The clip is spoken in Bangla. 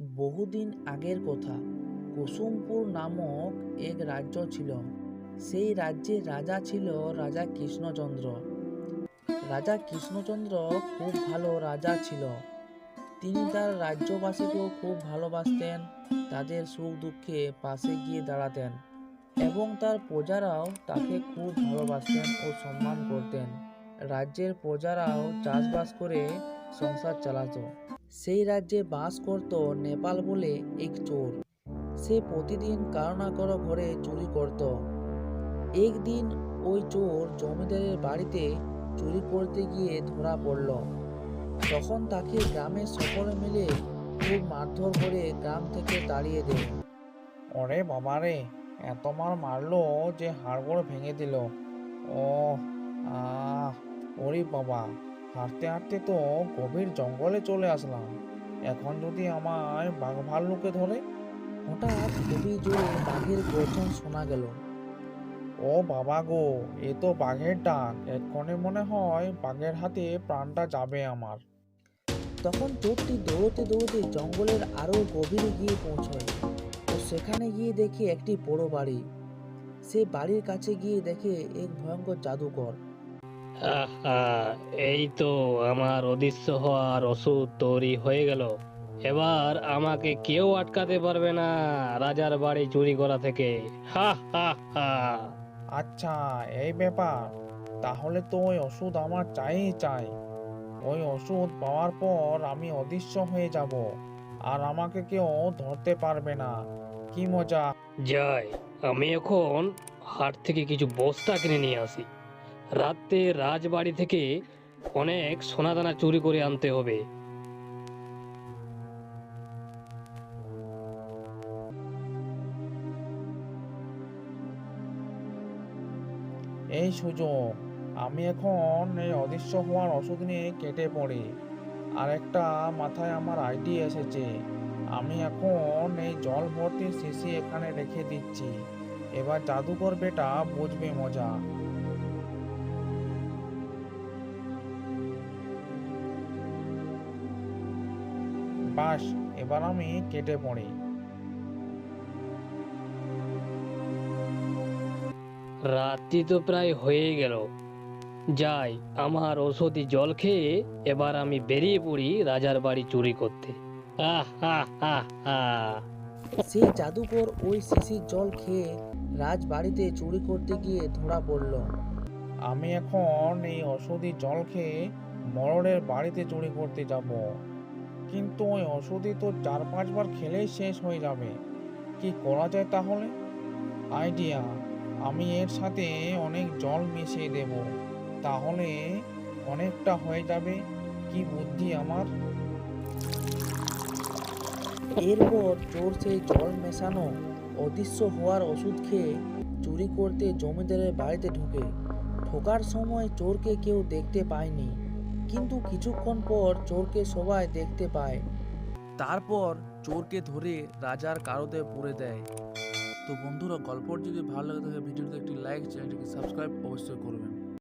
বহুদিন আগের কথা। কুসুমপুর নামক এক রাজ্য ছিল। সেই রাজ্যের রাজা ছিল রাজা কৃষ্ণচন্দ্র। রাজা কৃষ্ণচন্দ্র খুব ভালো রাজা ছিল। তিনি তার রাজ্যবাসীকেও খুব ভালোবাসতেন, তাদের সুখ দুঃখে পাশে গিয়ে দাঁড়াতেন এবং তার প্রজারাও তাকে খুব ভালোবাসতেন ও সম্মান করতেন। রাজ্যের প্রজারাও চাষবাস করে সংসার চালাতো। সেই রাজ্যে বাস করত নেপাল বলে এক চোর। সে প্রতিদিন কারও না কারও ঘরে চুরি করত। একদিন ওই চোর জমিদারের বাড়িতে চুরি করতে গিয়ে ধরা পড়ল। তখন তাকে গ্রামের সকলে মিলে খুব মারধর করে গ্রাম থেকে তাড়িয়ে দেয়। ওরে বাবারে এত মার মারলো যে হাড়গোড় ভেঙে দিল। ও আহ, ওরে বাবা। হাঁটতে হাঁটতে তো গভীর জঙ্গলে চলে আসলাম। এখন যদি আমায় বাঘ ভাল্লুকে ধরে, হঠাৎ খুবই জোরে বাঘের গর্জন শোনা গেল। ও বাবা গো, এ তো বাঘের ডাক। এক্ষণে মনে হয় বাঘের হাতে প্রাণটা যাবে আমার। তখন চোরটি দৌড়তে দৌড়তে জঙ্গলের আরও গভীরে গিয়ে পৌঁছয় ও সেখানে গিয়ে দেখে একটি বড় বাড়ি। সে বাড়ির কাছে গিয়ে দেখে এক ভয়ঙ্কর জাদুকর আহা এই তো আমার অদৃশ্য হওয়ার ওষুধ তৈরি হয়ে গেল। এবার আমাকে কেউ আটকাতে পারবে না রাজার বাড়ি চুরি করা থেকে। হা হা হা। আচ্ছা এই ব্যাপার। তাহলে তো ওই ওষুধ আমার চাই চাই। ওই ওষুধ পাওয়ার পর আমি অদৃশ্য হয়ে যাব। আর আমাকে কেউ ধরতে পারবে না। কি মজা। যাই আমি এখন হাট থেকে কিছু বস্তা কিনে নিয়ে আসি। রাতে রাজবাড়ি থেকে অনেক সোনাদানা চুরি করে আনতে হবে। এই সুযোগ আমি এখন এই অদৃশ্য হওয়ার ওষুধ নিয়ে কেটে পড়ি। আর একটা মাথায় আমার আইডি এসেছে। আমি এখন এই জল ভর্তি শিশি এখানে রেখে দিচ্ছি। এবার জাদুকর বেটা বুঝবে মজা। বাস এবার আমি কেটে পড়ি। রাত্রি তো প্রায় হয়ে গেল। যাই আমার ওষুধি জল খেয়ে এবার আমি বেরিয়ে পড়ি রাজার বাড়ি চুরি করতে। আহ হা হা হা সেই জাদুকর ওই শিশির জল খেয়ে রাজবাড়িতে চুরি করতে গিয়ে ধরা পড়ল। আমি এখন এই ওষুধি জল খেয়ে মরণের বাড়িতে চুরি করতে যাব। কিন্তু ওই ওষুধই তো চার পাঁচবার খেলেই শেষ হয়ে যাবে। কি করা যায় তাহলে? আইডিয়া, আমি এর সাথে অনেক জল মিশিয়ে দেব। তাহলে অনেকটা হয়ে যাবে। কি বুদ্ধি আমার? এরপর চোর সেই জল মেশানো, অদৃশ্য হওয়ার ওষুধ খেয়ে চুরি করতে জমিদারের বাড়িতে ঢুকে। ঢোকার সময় চোরকে কেউ দেখতে পায়নি। কিন্তু কিছুক্ষণ পর চোরকে সবাই দেখতে পায়। তারপর চোরকে ধরে রাজার কারোতে পুরে দেয়। তো বন্ধুরা গল্পটি যদি ভালো লাগে থাকে ভিডিওতে একটি লাইক চ্যানেলটিকে সাবস্ক্রাইব অবশ্যই করবেন।